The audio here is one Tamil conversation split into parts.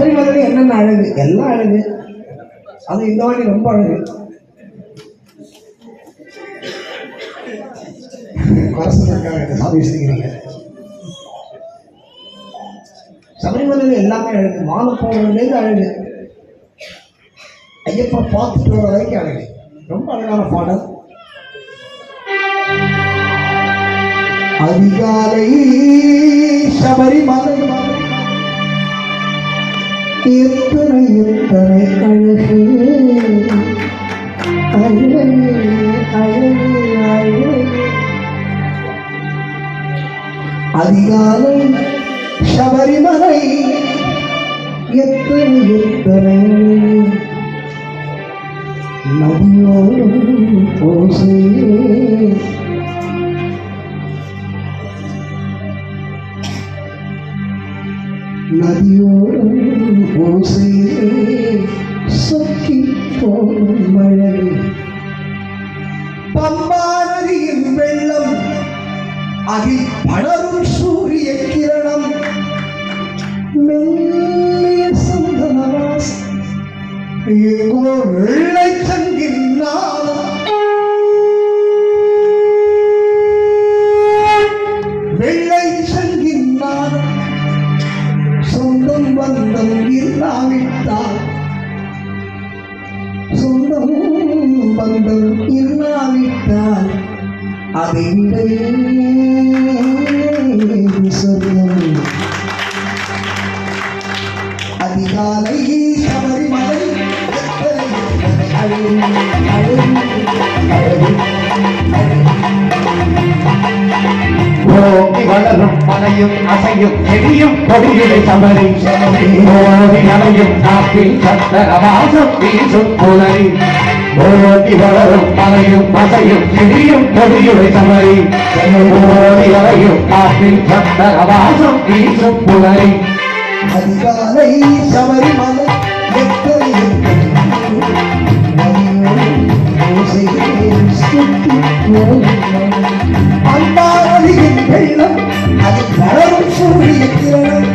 சபரிமலையில என்னென்ன அழகு? எல்லாம் அழகு. அது இந்த வாட்டி ரொம்ப அழகு. சபரிமலையில எல்லாமே அழகு. மாலை போடுறதுலேருந்து அழகு. ஐயப்பா பார்த்துட்டு வர வரைக்கும் அழகு. ரொம்ப அழகான பாடல். அதிகாலை சபரிமலை எத்தனை எத்தனை அழகு அழகு அழகு. அழகு அதிகாலை சபரிமலை எத்தனை எத்தனை. நதியோடும் ஓசையே அதிகாலை சபரிமலை அழகு அழகு வளரும் மலையும் அசையும் செடியும் கொடியிலை சபரி. அலையும் காப்பில் சத்தர வாசம் வீசும் புலரி. ஓடி வளரும் மலையும் அசையும் செடியும் கொடியுலை சமரி ஓடி அலையும் காற்றில் சந்தன வாசம் வீசும் புலரி அதிகாலை சபரிமலை எத்தனை வெள்ளம் அது வளரும் சூரிய கிரணம்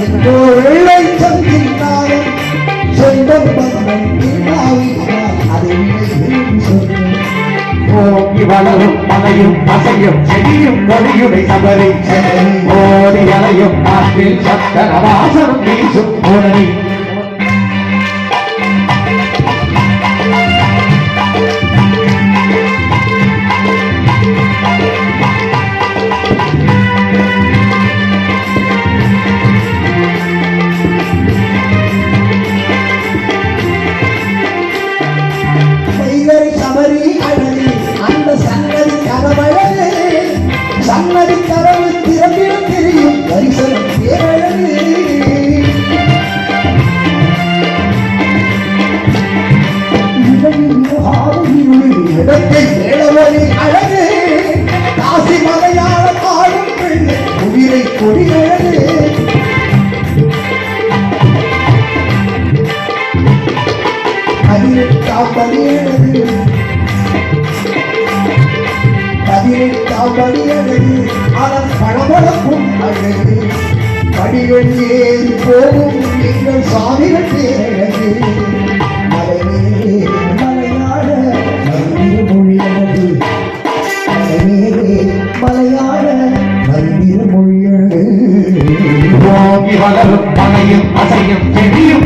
எங்கோ வெள்ளை சந்தித்தார் காலம் வளரும் மலையும் அசையும் செடியும் கொடியுலை சபரி. ஓடி அலையும் நாட்டில் சந்தன வாசம் வீசும் புலரி சன்னதி கதவு திறந்திட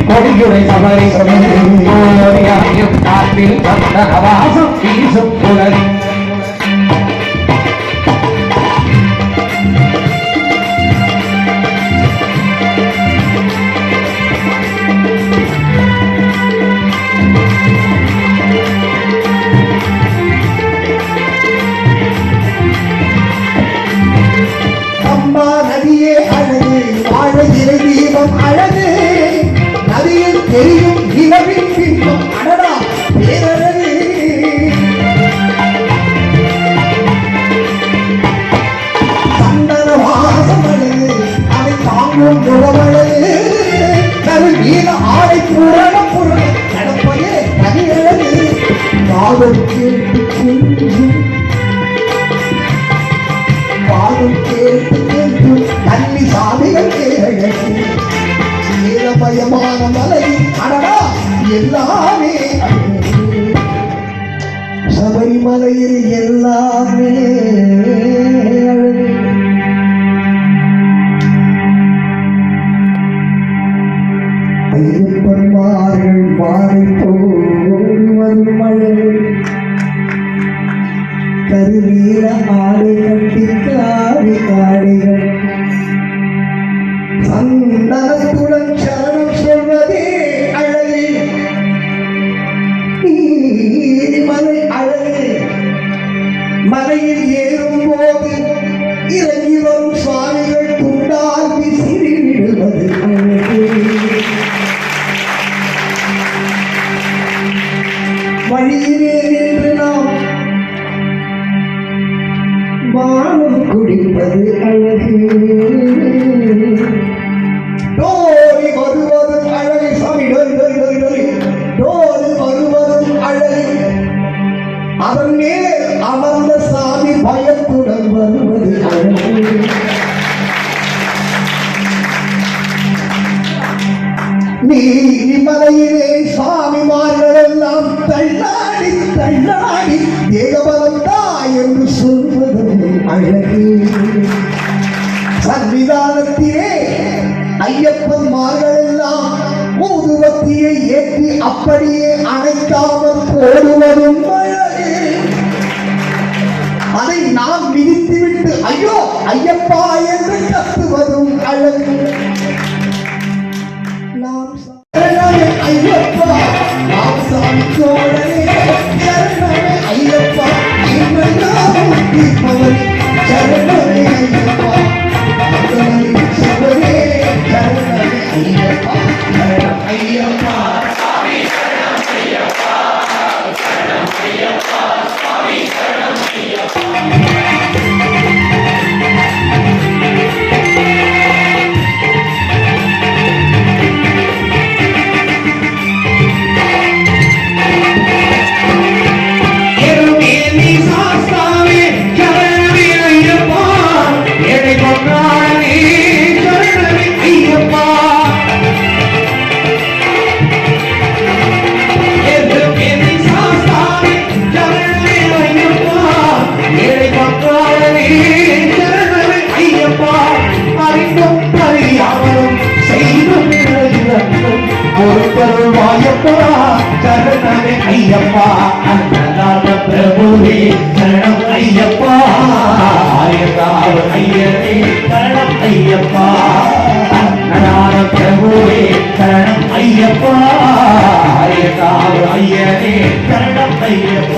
கொடியுரை சபரி ஓடி அலையும் காற்றில் சந்தன வாசம் வீசும் புலரி அதை தாங்கும் கருள் கரு நீல ஆடை பூரண பொருள் கடப்பையே தனியழகு காதல் கேட்டு கொஞ்சும் பாடும் கேட்டு கேட்டு தண்ணி சாமிகள் கேழகு சபரிமலையில் அடடா எல்லாமே சபரிமலையில் எல்லாமே. ஐயப்பன்மார்கள் மாறி மழை. கருநீல ஆடை கட்டி காடி காடிகள். சந்தனத்துடன் சரணம் சொல்வதே அழகு. நீரிமலை அழகு. மலையில் ஏறும் போது இறங்கி வரும் சுவாமி டோரி வருவதும் அழகு. சாமி டோரி டோரி டோரி டோரி. டோரி வருவதும் அழகு. அதன் மேல் அமர்ந்த சாமி பயத்துடன் வருவது நீதிமலையிலே சாமிமார்கள் எல்லாம் தள்ளாடி தள்ளாடி தேகபலம் என்று சொல்வது அழகு. சன்னிதானத்திலே ஐயப்பன்மார்கள் எல்லாம் ஊதுவத்தியை ஏற்றி அப்படி பொறுத்தருள் சரணமே ஐயப்பா அன்னதான பிரபுவே சரணம் ஐயப்பா. ஆயராவ ஐயரே சரணம் ஐயப்பா. அன்னதான பிரபுவே சரணம் ஐயப்பா. ஆயராவ ஐயரே சரணம் ஐயப்பா.